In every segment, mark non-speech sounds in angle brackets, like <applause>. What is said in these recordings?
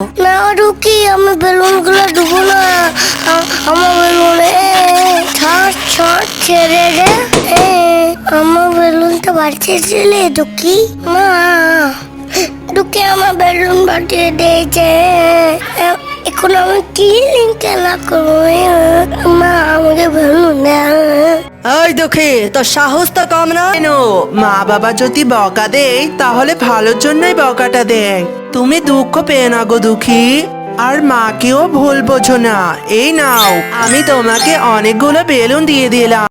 না রুকি আমি বেলুনগুলো ডুবো না আমার বেলুন ছাড় ছাড় ছেড়ে রে আমার বেলুনটা বাড়িতে দিলে দুঃখী মা দুঃখী আমার বেলুন বাড়িয়ে দিয়েছে এখন আমি কি খেলা করব মা, আমাকে বেলুন দেয় ওই দুঃখী, তোর সাহস তো কম না? কেন? মা বাবা যদি বকা দেয়, তাহলে ভালোর জন্যই বকাটা দেয়। তুমি দুঃখ পেয়ে না গো দুঃখী। আর মাকেও ভুল বোঝো না। এই নাও, আমি তোমাকে অনেকগুলো বেলুন দিয়ে দিলাম।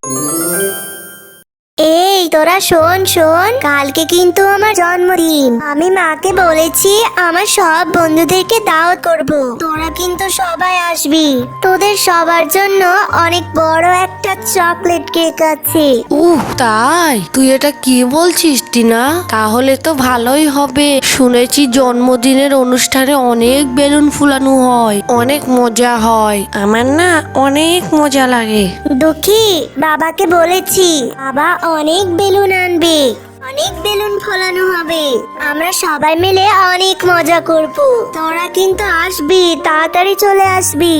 এই তোরা শোন শোন। কালকে কিন্তু আমার জন্মদিন। আমি মাকে বলেছি আমার সব বন্ধুদেরকে দাওয়াত করব। তোরা কিন্তু সবাই আসবি। তোদের সবার জন্য অনেক বড় একটা চকলেট কেক আছে। উহ তাই? তুই এটা কি বলছিস টিনা? তাহলে তো ভালোই হবে। শুনেছি জন্মদিনের অনুষ্ঠানে অনেক বেলুন ফুলানো হয়। অনেক মজা হয়। আমার না অনেক মজা লাগে। দুঃখী বাবাকে বলেছি। বাবা অনেক বেলুন আনবে। অনেক বেলুন ফোলানো হবে। আমরা সবাই মিলে অনেক মজা করব। তোরা কিন্তু আসবি তাড়াতাড়ি চলে আসবি।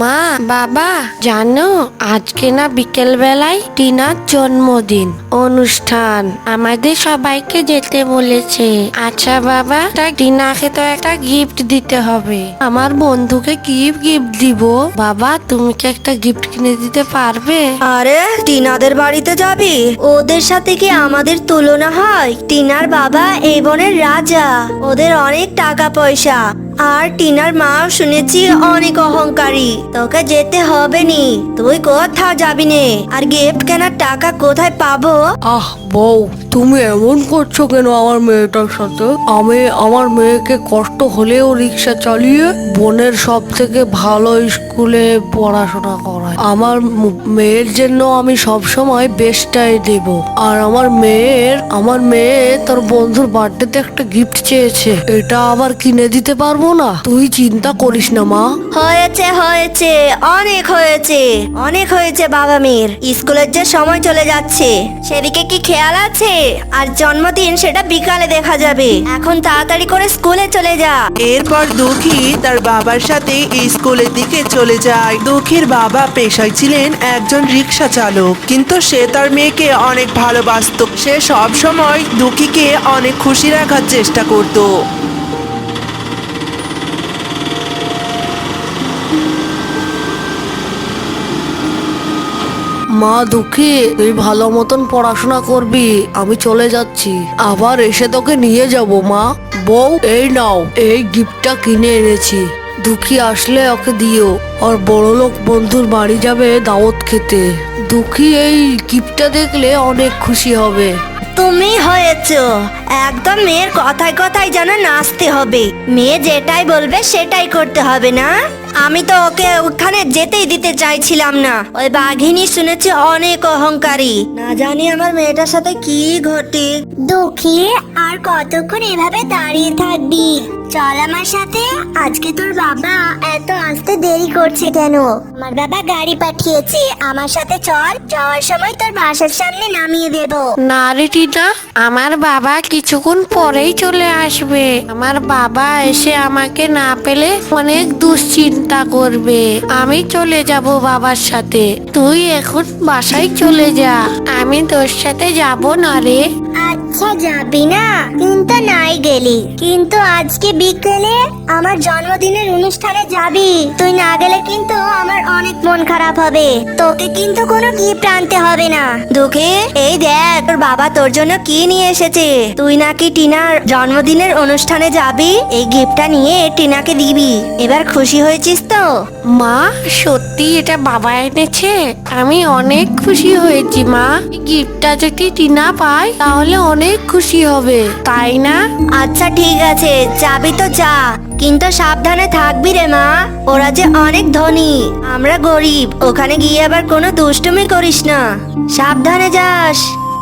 মা বাবা জানো আজকে না বিকেল বেলায় টিনার জন্মদিন অনুষ্ঠান। আমাদের সবাইকে যেতে বলেছে। আচ্ছা বাবা তা টিনাকে তো একটা গিফট দিতে হবে। আমার বন্ধুকে কি গিফট দিব? বাবা তুমি কি একটা গিফট কিনে দিতে পারবে? আরে টিনাদের বাড়িতে যাবি? ওদের সাথে কি আমাদের তুলনা হয়। টিনার বাবা এই বনের রাজা। ওদের অনেক টাকা পয়সা। আর টিনার মাও শুনেছি অনেক অহংকারী। তোকে যেতে হবে নি তুই কোথাও যাবি নে। আর গিফট কেনার টাকা কোথায় পাবো? আহ, বউ, তুমি এমন করছ কেন আমার মেয়েটার সাথে? আমি আমার মেয়েকে কষ্ট হলেও রিক্সা চালিয়ে বোনের সব থেকে ভালো স্কুলে পড়াশোনা করাই। আমার মেয়ের জন্য আমি সব সময় বেস্টটাই দেব। আর আমার মেয়ের আমার মেয়ে তোর বন্ধুর বার্থডেতে একটা গিফট চেয়েছে। এটা আবার কিনে দিতে পারব? না তুই চিন্তা করিস না মা। হয়েছে হয়েছে অনেক হয়েছে অনেক হয়েছে বাবা মেয়ের। স্কুলের যে সময় চলে যাচ্ছে সেদিকে কি খেয়াল আছে? আর জন্মদিন সেটা বিকালে দেখা যাবে। এখন তাড়াতাড়ি করে স্কুলে চলে যা। এরপর দুঃখী তার বাবার সাথে স্কুলের দিকে চলে যায়। দুঃখীর বাবা পেশায় ছিলেন একজন রিক্সা চালক। কিন্তু সে তার মেয়েকে অনেক ভালোবাসত। সে সব সময় দুঃখীকে অনেক খুশি রাখার চেষ্টা করত। মা দুঃখী, তুই ভালো মতন পড়াশোনা করবি, আমি চলে যাচ্ছি। আবার এসে তোকে নিয়ে যাব, মা। বউ, এই নাও, এই গিফটটা কিনে এনেছি। দুঃখী আসলে ওকে দিও। আর বড় লোক বন্ধুর বাড়ি যাবে দাওয়াত খেতে। দুঃখী এই গিফটটা দেখলে অনেক খুশি হবে। তুমি হয়েছ। একদম মেয়ের কথায় কথায় যেন নাচতে হবে। মেয়ে যেটাই বলবে সেটাই করতে হবে না? আমি তো ওকে ওখানে যেতেই দিতে চাইছিলাম না। ওই বাঘিনী শুনেছি অনেক অহংকারী। না জানি আমার মেয়েটার সাথে কি ঘটে। দুঃখী, আর কতক্ষণ এভাবে দাঁড়িয়ে থাকবি? চল আমার সাথে। আজকে তোর বাবা এত আসতে দেরি করছে কেন? আমার বাবা গাড়ি পাঠিয়েছে আমার সাথে চল। যাওয়ার সময় তোর বাসার সামনে নামিয়ে দেব। না রে টিনা আমার বাবা কিছুক্ষণ পরেই চলে আসবে। আমার বাবা এসে আমাকে না পেলে অনেক দুশ্চিন্তা করবে। আমি চলে যাব বাবার সাথে। তুই এখন বাসায় চলে যা। আমি তোর সাথে যাব না রে। আচ্ছা যাবি না। কিন্তু নাই গেলি। কিন্তু আজকে বিকেলে আমার জন্মদিনের অনুষ্ঠানে যাবি। তুই না গেলে কিন্তু আমার অনেক মন খারাপ হবে। তোকে কিন্তু কোনো গিফট আনতে হবে না। দুঃখে এই দেখ তোর বাবা তোর জন্য কি নিয়ে এসেছে? তুই নাকি টিনার জন্মদিনের অনুষ্ঠানে যাবি? এই গিফটটা নিয়ে টিনাকে দিবি। এবার খুশি হয়েছিস তো? মা সত্যি এটা বাবা এনেছে? আমি অনেক খুশি হয়েছি মা। গিফটটা যদি টিনা পায় তাহলে অনেক খুশি হবে। তাই না? আচ্ছা ঠিক আছে, যাবি তো যা। কিন্তু সাবধানে থাকবি রে মা, ওরা যে অনেক ধনী, আমরা গরিব, ওখানে গিয়ে আবার কোনো দুষ্টুমি করিস না। সাবধানে যাস।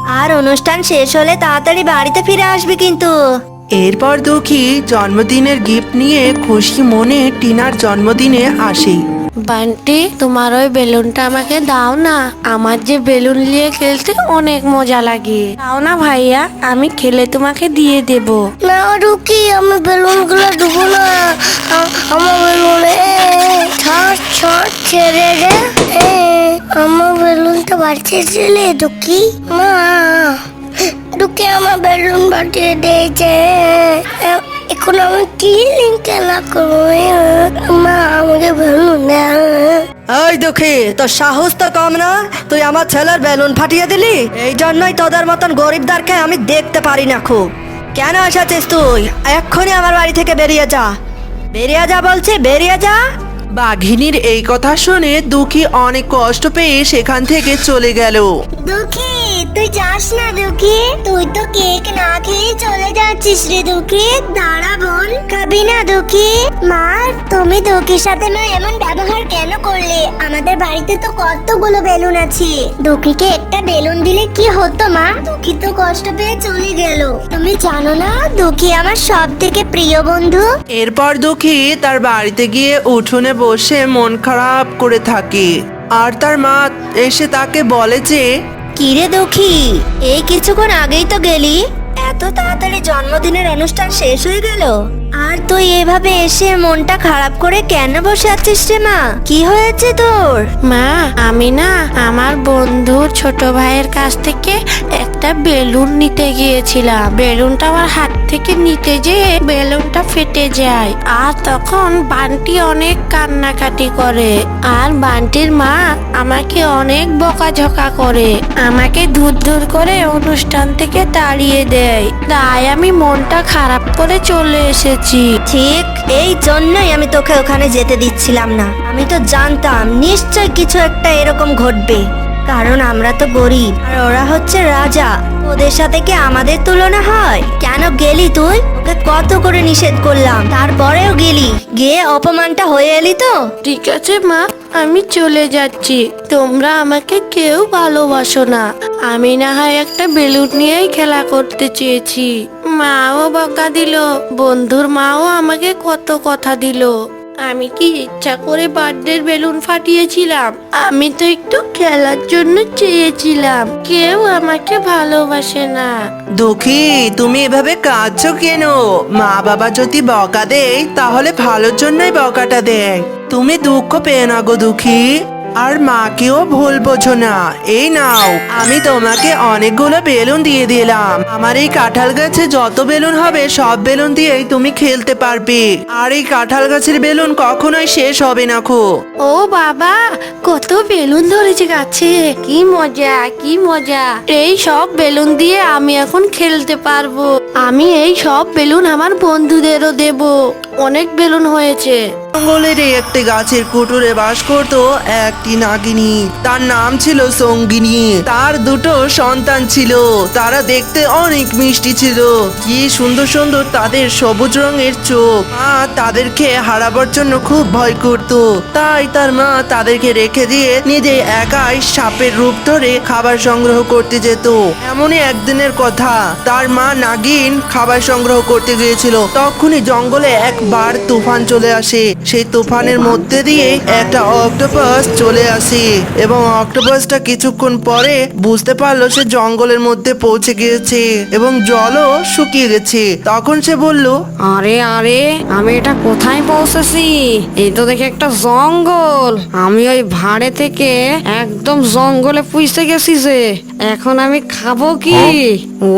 আর অনুষ্ঠান শেষ হলে তাড়াতাড়ি বাড়িতে ফিরে আসবি কিন্তু। এরপর দুঃখী জন্মদিনের গিফট নিয়ে খুশি মনে টিনার জন্মদিনে আসে বান্টি, তোমার ওই বেলুনটা আমাকে দাও না। আমার যে বেলুন নিয়ে খেলতে অনেক মজা লাগে। দাও না ভাইয়া, আমি খেলে তোমাকে দিয়ে দেব। না, রুকি, আমি বেলুনগুলো ডুবো না আমার বেলুনে ছাড় ছাড় ছেড়ে রে আমার বেলুনটা বাড়িয়েছিলে দুঃখী মা দুঃখী আমার বেলুন বাড়িয়ে দিয়েছে এখন আমি কি খেলা করব এই দুঃখী, তোর সাহস তো কম না? তুই আমার ছেলের বেলুন ফাটিয়ে দিলি? এই জন্যই তোদের মতন গরিবদারকে আমি দেখতে পারি না খুব। কেন এসেছিস তুই? এক্ষুনি আমার বাড়ি থেকে বেরিয়ে যা। বেরিয়ে যা বলছি, বেরিয়ে যা। বাঘিনীর এই কথা শুনে দুঃখী অনেক কষ্ট পেয়ে সেখান থেকে চলে গেল। দুঃখী তুই যাস না দুঃখী। তুই তো কেক না খেয়ে চলে যাচ্ছিস রে দুঃখী। দাঁড়া বোন খাবি না দুঃখী। মা তুমি দুঃখীর সাথে না এমন ব্যবহার কেন করলে? আমাদের বাড়িতে তো কতগুলো বেলুন আছে। দুঃখীকে একটা বেলুন দিলে কি হতো মা? দুঃখী তো কষ্ট পেয়ে চলে গেল। তুমি জানো না দুঃখী আমার সব থেকে প্রিয় বন্ধু? এরপর দুঃখী তার বাড়িতে গিয়ে উঠোনে বসে মন খারাপ করে থাকে। আর তার মা এসে তাকে বলে যে, কিরে দুঃখী, এই কিছুক্ষণ আগেই তো গেলি? এত তাড়াতাড়ি জন্মদিনের অনুষ্ঠান শেষ হয়ে গেল। আর তুই এভাবে এসে মনটা খারাপ করে কেন বসে আছিস রে মা? কি হয়েছে তোর? মা, আমি না আমার বন্ধুর ছোট ভাইয়ের কাছ থেকে একটা বেলুন নিতে গিয়েছিলাম। বেলুনটা আমার হাত থেকে নিতে যেয়ে বেলুনটা ফেটে যায়। আর তখন বান্টি অনেক কান্নাকাটি করে। আর বান্টির মা আমাকে অনেক বকাঝকা করে। আমাকে দূর দূর করে অনুষ্ঠান থেকে তাড়িয়ে দেয়। তাই আমি মনটা খারাপ করে চলে এসেছি। ঠিক এই জন্যই আমি তোকে ওখানে যেতে দিচ্ছিলাম না। আমি তো জানতাম, নিশ্চয় কিছু একটা এরকম ঘটবে। কারণ আমরা তো গরিব, আর ওরা হচ্ছে রাজা। ওদের সাথে কি আমাদের তুলনা হয়? কেন গেলি তুই? ওকে কত করে নিষেধ করলাম, তারপরেও গেলি। গিয়ে অপমানটা হয়ে এলি তো? ঠিক আছে, মা। আমি চলে যাচ্ছি। তোমরা আমাকে কেউ ভালোবাসো না। আমি না হয় একটা বেলুন নিয়েই খেলা করতে চেয়েছি। মাও বকা দিল। বন্ধুর মাও আমাকে কত কথা দিল। আমি কি ইচ্ছা করে বার্থডের বেলুন ফাটিয়েছিলাম? আমি তো একটু খেলার জন্য চেয়েছিলাম। কেউ আমাকে ভালোবাসে না। দুঃখী, তুমি এভাবে কাঁদছো কেন? মা বাবা যদি বকা দেয়, তাহলে ভালোর জন্যই বকাটা দেয়। তুমি দুঃখ পেয়ে না গো দুঃখী। আর মাকেও ভুল বোঝো না। এই নাও, আমি তোমাকে অনেকগুলো বেলুন দিয়ে দিলাম। আমার এই কাঁঠাল গাছে যত বেলুন হবে, সব বেলুন দিয়েই তুমি খেলতে পারবে। আর এই কাঁঠাল গাছের বেলুন কখনোই শেষ হবে না খো। ও বাবা, কত বেলুন ধরেছে গাছে। কি মজা কি মজা। এই সব বেলুন দিয়ে আমি এখন খেলতে পারব। আমি এই সব বেলুন আমার বন্ধুদেরও দেব। অনেক বেলুন হয়েছে। জঙ্গলের এই একটি গাছের কুটুরে বাস করত একটি নাগিনী। তার নাম ছিল সঙ্গিনী। তার দুটো সন্তান ছিল। তারা দেখতে অনেক মিষ্টি ছিল। কি সুন্দর সুন্দর তাদের সবুজ রঙের চোখ। মা তাদেরকে হারাবার জন্য খুব ভয় করত। তাই তার মা তাদেরকে রেখে দিয়ে নিজে একাই সাপের রূপ ধরে খাবার সংগ্রহ করতে যেত। এমনই একদিনের কথা। তার মা নাগিন খাবার সংগ্রহ করতে গিয়েছিল। তখনই জঙ্গলে একবার তুফান চলে আসে। সেই তুফানের মধ্যে দিয়ে একটা অক্টোপাস চলে আসে এবং অক্টোপাসটা কিছুক্ষণ পরে বুঝতে পারল সে জঙ্গলের মধ্যে পৌঁছে গিয়েছে এবং জলও শুকিয়ে গেছে। তখন সে বলল, আরে আরে, আমি এটা কোথায় পৌঁছেছি? এই তো দেখি একটা জঙ্গল। আমি ওই ভাড়ে থেকে একদম জঙ্গলে পুষতে গেছি যে। এখন আমি খাব কি?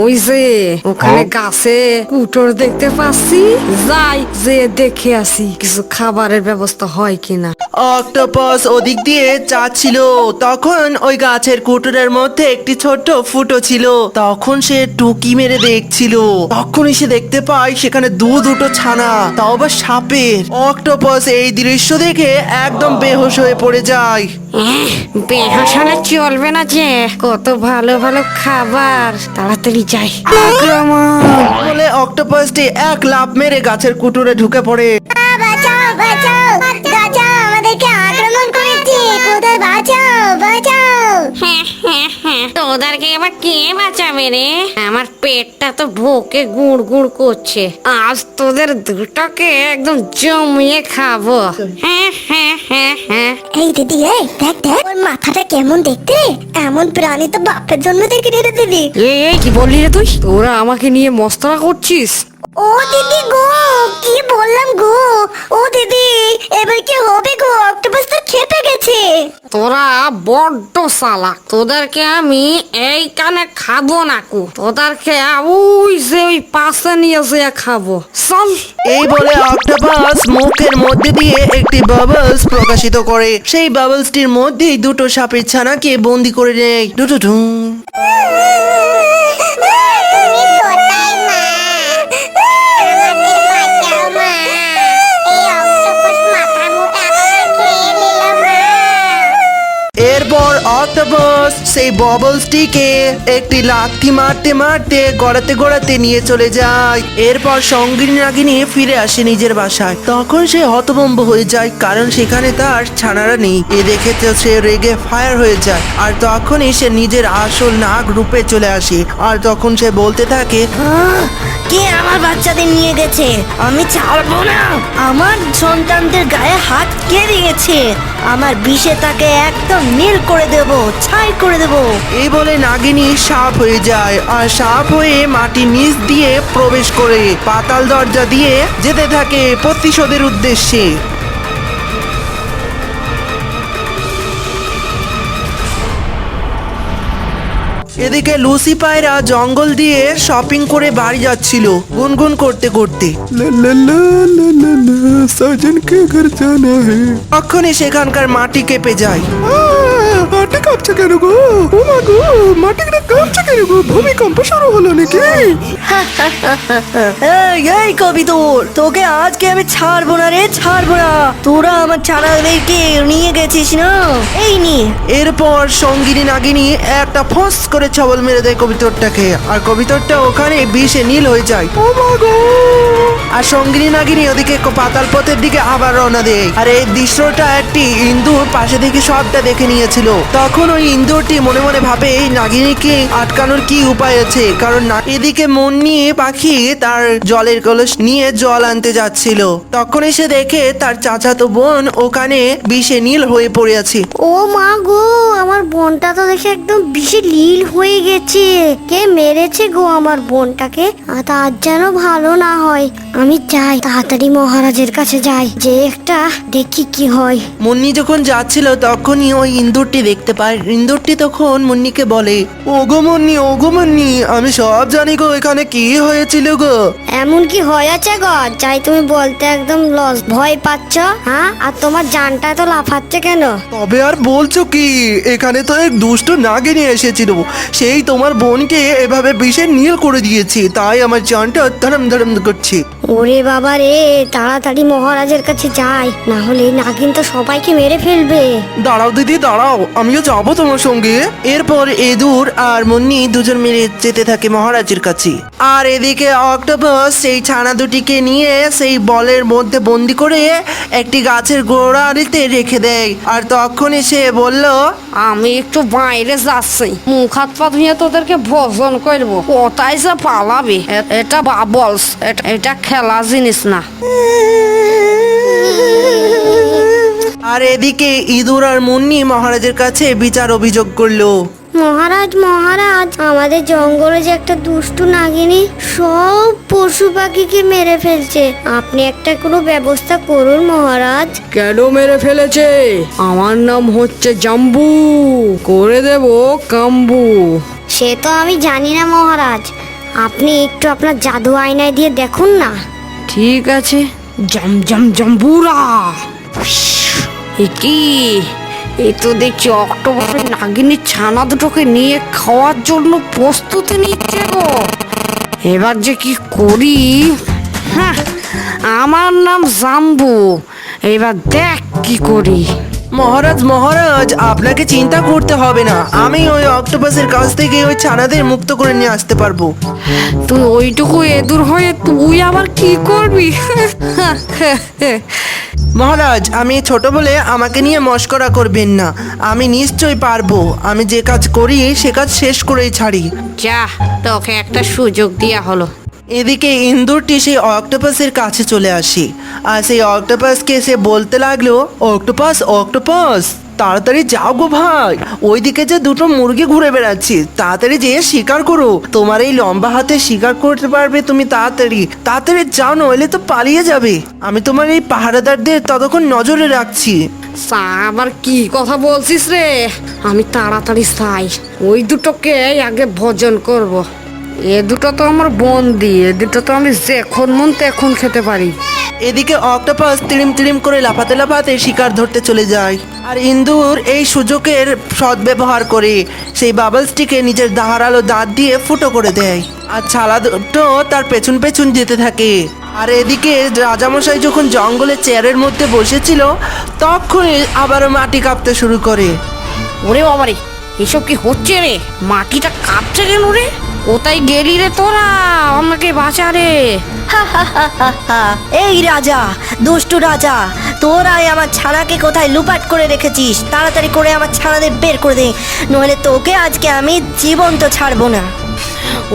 ওই যে ওখানে গাছে কুটোর দেখতে পাচ্ছি। যাই যে দেখে আসি কিছু খাবারের ব্যবস্থা হয় কিনা। অক্টোপাস ওদিক দিয়ে যাচ্ছিল তখন ওই গাছের কুটুরের মধ্যে একটি ছোট্ট ফুটো ছিল। তখন সে টুকি মেরে দেখছিল। তখনই সে দেখতে পায় সেখানে দু দুটো ছানা তাও আবার সাপের। অক্টোপাস এই দৃশ্য দেখে একদম বেহুশ হয়ে পড়ে যায়। বেহাসানে চলবে না যে। কত ভালো ভালো ভালো খাবার। তাড়াতাড়ি যাই। আক্রমণ! বলে অক্টোপাসটি এক লাভ মেরে গাছের কুটুরে ঢুকে পড়ে। বাঁচাও বাঁচাও। তোদেরকে এবার কে বাঁচাবে রে? আমার পেটটা তো ভোকে গুড় গুড় করছে। আজ তোদের দুটোকে একদম জমিয়ে খাব। হ্যাঁ হ্যাঁ হ্যাঁ হ্যাঁ। এই দিদি এই দেখ দেখ। ওর মাথাটা কেমন দেখতে? এমন প্রাণী তো বাপের জন্য দেখে রে দিদি। এই এই কি বললি রে তুই? তোরা আমাকে নিয়ে মস্তরা করছিস? ও দিদি গো কি বললাম গো? ও দিদি এবার কি হবে গো? অক্টোপাস তো খেপে গেছে। তোরা বড্ড সালা তোদেরকে আমি এইখানে খাব না কু। তোদেরকে ওই যে ওই পাশে নিয়ে যেয়ে খাব। চল। এই বলে অক্টোপাস মুখের মধ্যে দিয়ে একটি বাবলস প্রকাশিত করে। সেই বাবলসটির মধ্যেই দুটো সাপের ছানাকে বন্দি করে নেয়। দুটো ঢুম <laughs> এরপর অক্টোপাস, সেই বাবলসটিকে একটি লাথি মারতে মারতে গড়াতে গড়াতে নিয়ে চলে যায়। এরপর সঙ্গিনী নাগিনী ফিরে আসে নিজের বাসায়। তখন সে হতভম্ব হয়ে যায়, কারণ সেখানে তার ছানারা নেই। এ দেখে তো সে রেগে ফায়ার হয়ে যায়, আর তখনই সে নিজের আসল নাগ রূপে চলে আসে। আর তখন সে বলতে থাকে কে আমার বাচ্চাদের নিয়ে গেছে? আমি ছাড়বো না। আমার সন্তানদের গায়ে হাত কে দিয়েছে? আমার বিষে তাকে একদম নীল করে দেব, ছাই করে দেব। এই বলে নাগিনী সাপ হয়ে যায় আর সাপ হয়ে মাটি নিচ দিয়ে প্রবেশ করে, পাতাল দরজা দিয়ে যেতে থাকে প্রতিশোধের উদ্দেশ্যে। এদিকে লুসি পায়রা জঙ্গল দিয়ে শপিং করে বাড়ি যাচ্ছিল গুনগুন করতে করতে। সাজনকে ঘর জানা সেখানকার মাটি কেঁপে যায়। মাটি কাঁপছে কেন গো? ও মা গো মাটিটা কাঁপছে কেন গো? ভূমিকম্প শুরু হলো নাকি? <laughs> এই এই কবিতর তোকে আজকে আমি ছাড়বো না রে ছাড়বো না। তোরা আমার ছানাদেরকে নিয়ে গেছিস না? এই নিয়ে এরপর সঙ্গিনী নাগিনী একটা ফস করে ছবল মেরে দেয় কবিতরটাকে। আর কবিতরটা ওখানে বিষে নীল হয়ে যায়। ও মা গো! আর সঙ্গিনী নাগিনী ওদিকে ক- পাতাল পথের দিকে আবার রওনা দেয়। আর এই দৃশ্যটা একটি ইন্দুর পাশে থেকে সবটা দেখে নিয়েছিল। তখন ওই ইন্দুরটি মনে মনে ভাবে এই নাগিনীকে আটকানোর কি উপায় আছে? কারণ এদিকে মন নিয়ে পাখি তার জলের কলস নিয়ে জল আনতে যাচ্ছিল। তখন এসে দেখে তার চাচাতো বোন ওখানে বিষে নীল হয়ে পড়ে আছে। ও মা গো আমার বোনটা তো দেখে একদম বেশি লীল হয়ে গেছে। কে মেরেছে গো আমার বোনটাকে? তার যেন ভালো না হয়। আমি যাই তাড়াতাড়ি মহারাজের কাছে যাই যে একটা দেখি কি হয়। মুন্নি যখন যাচ্ছিল তখনই ওই ইন্দুরটি দেখতে পায়। ইন্দুরটি তখন মুন্নিকে বলে ওগো মুন্নি ওগো মুন্নি আমি সব জানি গো এখানে কি হয়েছিল গো? এমন কি হয়েছে গো? যাই তুমি বলতে একদম লস ভয় পাচ্ছ হ্যাঁ? আর তোমার জানটা তো লাফাচ্ছে কেন? তবে আর বলছো কি এখানে তো এক দুষ্ট নাগিনী এসেছিল। সেই তোমার বোনকে এভাবে বিষে নীল করে দিয়েছে তাই আমার জানটা ধরম ধরম করছে। ওরে বাবা রে তাড়াতাড়ি মহারাজের কাছে যাই না হলে নাগিন তো সবাইকে মেরে ফেলবে। দাঁড়াও দিদি দাঁড়াও। আমিও যাব তোমার সঙ্গে। এরপর এদুর আর মুন্নি দুজন মিলে যেতে থাকে মহারাজের কাছে। আর এদিকে অক্টোপাস সেই ছানা দুটিকে নিয়ে সেই বলের মধ্যে বন্দি করে একটি গাছের গোড়ালিতে রেখে দেয়। আর তখন সে বলল আমি একটু বাইরে যাচ্ছি। মুখ হাত পা ধুয়ে তোদেরকে ভোজন করব। কোথায় যে পালাবি? এটা বাবলস এটা- এটা খেলা জিনিস না। <laughs> আর এদিকে ইঁদুর আর মুন্নি মহারাজের কাছে বিচার অভিযোগ করল। মহারাজ মহারাজ আমাদের জঙ্গলে যে একটা দুষ্টু নাগিনী সব পশু পাখিকে মেরে ফেলছে। আপনি একটা কোনো ব্যবস্থা করুন মহারাজ। কেন মেরে ফেলেছে? আমার নাম হচ্ছে জাম্বু। করে দেব কাম্বু। সে তো আমি জানি না মহারাজ। আপনি একটু আপনার জাদু আয়নায় দিয়ে দেখুন না। ঠিক আছে। জম জম জম্বুরা! কি? এ তো দেখছি অক্টোবরের নাগিনী ছানা দুটোকে নিয়ে খাওয়ার জন্য প্রস্তুতি নিচ্ছে গো। এবার যে কি করি? হ্যাঁ আমার নাম জাম্বু। এবার দেখ কি করি। মহারাজ মহারাজ আপনাকে চিন্তা করতে হবে না। আমি ওই অক্টোপাসের কাছ থেকে ওই ছানাদের মুক্ত করে নিয়ে আসতে পারব। তুই ওইটুকু এদুর হয়ে তুই আবার কি করবি? মহারাজ আমি ছোট বলে আমাকে নিয়ে মস্করা করবেন না। আমি নিশ্চয়ই পারব। আমি যে কাজ করি সে কাজ শেষ করেই ছাড়ি। যা তোকে একটা সুযোগ দেওয়া হলো। এদিকে ইন্দুরটি সেই অক্টোপাসের কাছে চলে আসি। আর সেই অক্টোপাসকে সে বলতে লাগল অক্টোপাস অক্টোপাস! তাড়াতাড়ি যাও গো ভাই। ওইদিকে যে দুটো মুরগি ঘুরে বেড়াচ্ছে, তাড়াতাড়ি যেয়ে শিকার করো। তোমার এই লম্বা হাতে শিকার করতে পারবে তুমি তাড়াতাড়ি। তাড়াতাড়ি যাও, নইলে তো পালিয়ে যাবে। আমি তোমার এই পাহারাদারদের ততক্ষণ নজরে রাখছি। আবার কি কথা বলছিস রে? আমি তাড়াতাড়ি চাই। ওই দুটোকে আগে ভোজন করব। এ দুটো তো আমার বন্দি এ দুটো তো আমি যখন মন তখন খেতে পারি। এদিকে অক্টোপাস তিড়িম তিড়িম করে লাফাতে লাফাতে শিকার ধরতে চলে যায়। আর ইন্দুর এই সুযোগের সদ্ব্যবহার করে সেই বাবলসটিকে নিজের ধারালো দাঁত দিয়ে ফুটো করে দেয়। আর ছালা দুটো তার পেছন পেছন যেতে থাকে। আর এদিকে রাজামশাই যখন জঙ্গলে চেয়ারের মধ্যে বসেছিল তখনই আবারও মাটি কাঁপতে শুরু করে। ওরে বাবারে এসব কি হচ্ছে রে? মাটিটা কাঁপছে কেন রে? কোথায় গেলি রে তোরা আমাকে বাঁচা রে। এই রাজা দুষ্টু রাজা তোরাই আমার ছানাকে কোথায় লুপাট করে রেখেছিস? তাড়াতাড়ি করে আমার ছানাদের বের করে দে নইলে তোকে আজকে আমি জীবন্ত ছাড়বো না।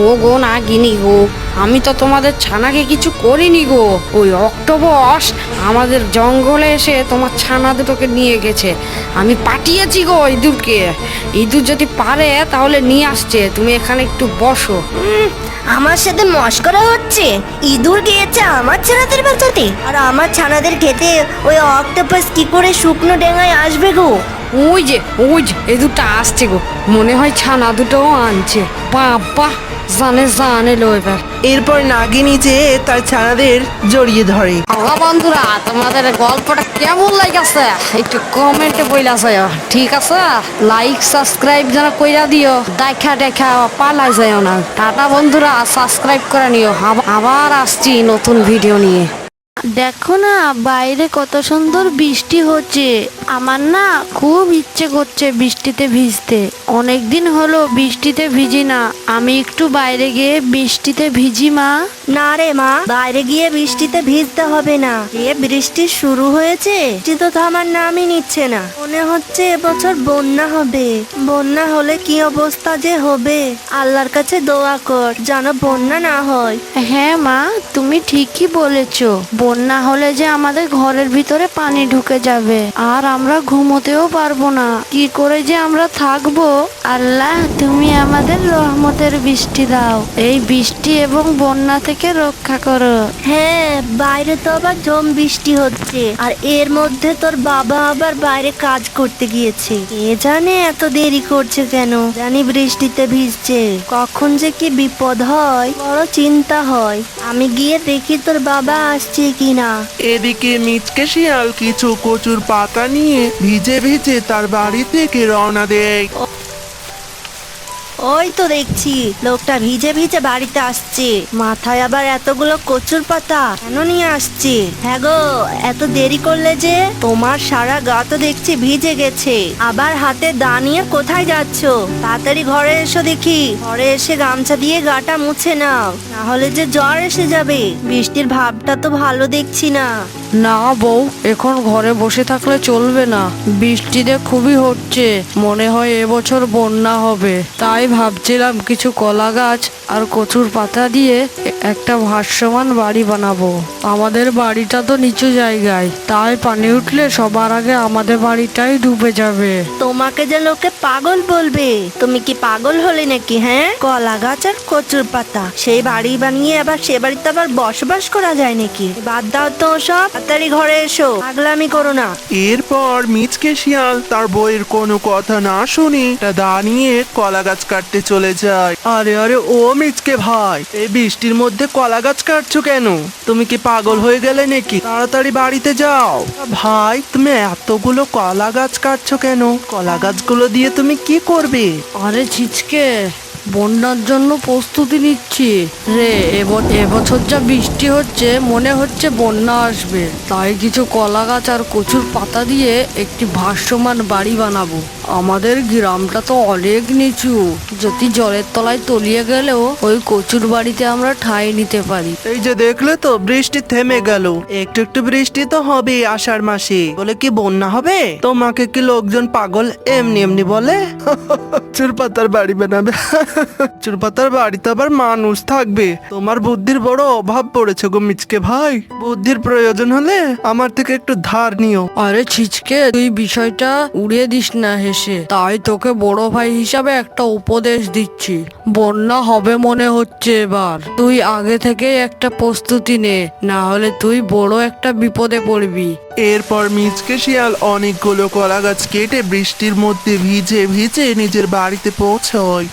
ও গো না গিনি গো আমি তো তোমাদের ছানাকে কিছু করিনি গো। ওই অক্টোবস আমাদের জঙ্গলে এসে তোমার ছানা দুটোকে নিয়ে গেছে। আমি পাঠিয়েছি গো ইঁদুরকে। ইঁদুর যদি পারে তাহলে নিয়ে আসছে। তুমি এখানে একটু বসো। আমার সাথে মস্করা হচ্ছে। ইঁদুর গিয়েছে আমার ছানাদের বাঁচাতে। আর আমার ছানাদের খেতে ওই অক্টোপাস কি করে শুকনো ডেঙ্গায় আসবে গো? ওই যে ওই যে এই দুটো আসছে গো। মনে হয় ছানা দুটোও আনছে। বাবা জানে জানে লো এবার। এরপর নাগিনী যে তার ছানাদের জড়িয়ে ধরে। হ্যালো বন্ধুরা তোমাদের গল্পটা কেমন লাগছে? একটু কমেন্টে বইলাছে ঠিক আছে? লাইক সাবস্ক্রাইব যেন কইরা দিও। দেখা দেখা পালাই যায় না। টাটা বন্ধুরা সাবস্ক্রাইব করে নিও। আব- আবার আসছি নতুন ভিডিও নিয়ে। দেখো না বাইরে কত সুন্দর বৃষ্টি হচ্ছে। আমার না খুব ইচ্ছে করছে বৃষ্টিতে ভিজতে। অনেক দিন হলো বৃষ্টিতে ভিজি না। আমি একটু বাইরে গিয়ে বৃষ্টিতে ভিজি মা। না রে মা বাইরে গিয়ে বৃষ্টিতে ভিজতে হবে না। এ বৃষ্টি শুরু হয়েছে বৃষ্টি তো থামার নামই নিচ্ছে না। মনে হচ্ছে এবছর বন্যা হবে। বন্যা হলে কি অবস্থা যে হবে? আল্লাহর কাছে দোয়া কর যেন বন্যা না হয়। হ্যাঁ মা তুমি ঠিকই বলেছ। বন্যা হলে যে আমাদের ঘরের ভিতরে পানি ঢুকে যাবে। আর আমরা ঘুমোতেও পারব না। কি করে যে আমরা থাকব? আল্লাহ তুমি আমাদের রহমতের বৃষ্টি দাও। এই বৃষ্টি এবং বন্যা থেকে রক্ষা করো। হ্যাঁ বাইরে তো আবার জম বৃষ্টি হচ্ছে। আর এর মধ্যে তোর বাবা আবার বাইরে কাজ করতে গিয়েছে। এ জানে এত দেরি করছে কেন? জানি বৃষ্টিতে ভিজছে। কখন যে কি বিপদ হয় বড় চিন্তা হয়। আমি গিয়ে দেখি তোর বাবা আসছে কিনা। এদিকে মিচকে শিয়াল কিছু কচুর পাতা নিয়ে ভিজে ভিজে তার বাড়ি থেকে রওনা দেয়। ওই তো দেখছি, লোকটা ভিজে ভিজে বাড়িতে আসছে। মাথায় আবার এতগুলো কচুর পাতা কেন নিয়ে আসছে? হ্যাঁ গো, এত দেরি করলে যে? তোমার সারা গা তো দেখছি ভিজে গেছে। আবার হাতে দা নিয়ে কোথায় যাচ্ছ? তাড়াতাড়ি ঘরে এসো দেখি। ঘরে এসে গামছা দিয়ে গাটা মুছে নাও। না হলে যে জ্বর এসে যাবে বৃষ্টির ভাবটা তো ভালো দেখছি না। না বউ এখন ঘরে বসে থাকলে চলবে না। বৃষ্টিতে খুবই হচ্ছে মনে হয় এবছর বন্যা হবে। তাই ভাবছিলাম কিছু কলা গাছ আর কচুর পাতা দিয়ে একটা ভাসমান বাড়ি বানাবো। আমাদের বাড়িটা তো নিচু জায়গায় তাই পানি উঠলে সবার আগে আমাদের বাড়িটাই ডুবে যাবে। তোমাকে যে লোকে পাগল বলবে তুমি কি পাগল হলে নাকি হ্যাঁ? কলা গাছ আর কচুর পাতা সেই বাড়ি বানিয়ে আবার সে বাড়িতে আবার বসবাস করা যায় নাকি? বাদ দাও তো সব তাড়াতাড়ি ঘরে এসো পাগলামি করো না। এরপর মিচকে শিয়াল তার বইয়ের কোনো কথা না শুনে তা দাঁড়িয়ে কলা গাছ কাটতে চলে যায়। আরে আরে ও মিচকে ভাই এই বৃষ্টির মধ্যে কলা গাছ কাটছো কেন? তুমি কি পাগল হয়ে গেলে নাকি? তাড়াতাড়ি বাড়িতে যাও। ভাই তুমি এতগুলো কলা গাছ কাটছো কেন? কলা গাছগুলো দিয়ে তুমি কি করবে? আরে ছিচকে। বন্যার জন্য প্রস্তুতি নিচ্ছি। রে, এব- এবছর যা বৃষ্টি হচ্ছে, মনে হচ্ছে বন্যা আসবে। তাই কিছু কলা গাছ আর কচুর পাতা দিয়ে একটি ভাসমান বাড়ি বানাবো। আমাদের গ্রামটা তো অনেক নিচু। যদি জলের তলায় তলিয়ে গেলেও ওই কচুর বাড়িতে আমরা ঠাঁই নিতে পারি। এই যে দেখলে তো বৃষ্টি থেমে গেল। একটু একটু বৃষ্টি তো হবে আষাঢ় মাসে। বলে কি বন্যা হবে? তোমাকে কি লোকজন পাগল এমনি এমনি বলে? <laughs> চুরপাতার বাড়ি বানাবে। <laughs> চুরপাতার বাড়িতে আবার মানুষ থাকবে। তোমার বুদ্ধির বড় অভাব পড়েছে গো মিচকে ভাই। বুদ্ধির প্রয়োজন হলে আমার থেকে একটু ধার নিও। আরে ছিচকে তুই বিষয়টা উড়িয়ে দিস না হেসে। তাই তোকে বড় ভাই হিসাবে একটা উপদেশ দিচ্ছি। বন্যা হবে মনে হচ্ছে এবার। তুই আগে থেকে একটা প্রস্তুতি নে, না হলে তুই বড় একটা বিপদে পড়বি। এরপর মিচকে শিয়াল অনেকগুলো কলা গাছ কেটে বৃষ্টির মধ্যে ভিজে ভিজে নিজের বাড়িতে পৌঁছয়।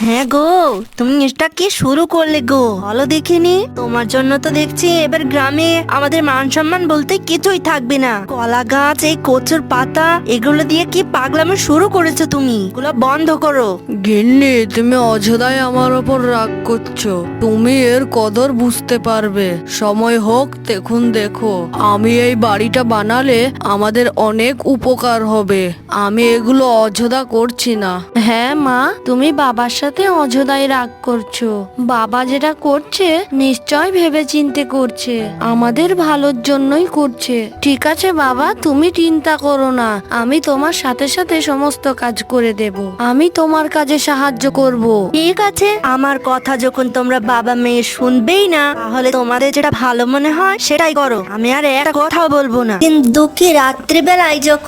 হ্যাঁ গো তুমি এটা কি শুরু করলে গো? ভালো দেখিনি। তোমার জন্য তো দেখছি এবার গ্রামে আমাদের মান সম্মান বলতে কিছুই থাকবে না। কলা গাছ এই কচুর পাতা এগুলো দিয়ে কি পাগলামো শুরু করেছ তুমি? এগুলো বন্ধ করো। গিন্নি তুমি অযোধ্যায় আমার ওপর রাগ করছ। তুমি এর কদর বুঝতে পারবে। সময় হোক দেখুন দেখো। আমি এই বাড়িটা বানালে আমাদের অনেক উপকার হবে। আমি এগুলো অযথা করছি না। হ্যাঁ মা তুমি বাবার সাথে অযোধ্যায় রাগ করছ। বাবা যেটা করছে নিশ্চয় ভেবে চিন্তে করছে। আমাদের ভালোর জন্যই করছে। ঠিক আছে বাবা তুমি চিন্তা করো না। আমি তোমার সাথে সাথে সমস্ত কাজ করে দেব। আমি তোমার কাজে সাহায্য করব। ঠিক আছে আমার কথা যখন তোমরা বাবা মেয়ে শুনবেই না তাহলে তোমাদের যেটা ভালো মনে হয় সেটাই করো। আমি আর একটা কথাও বলব না। কিন্তু কি রাত্রিবেলায় যখন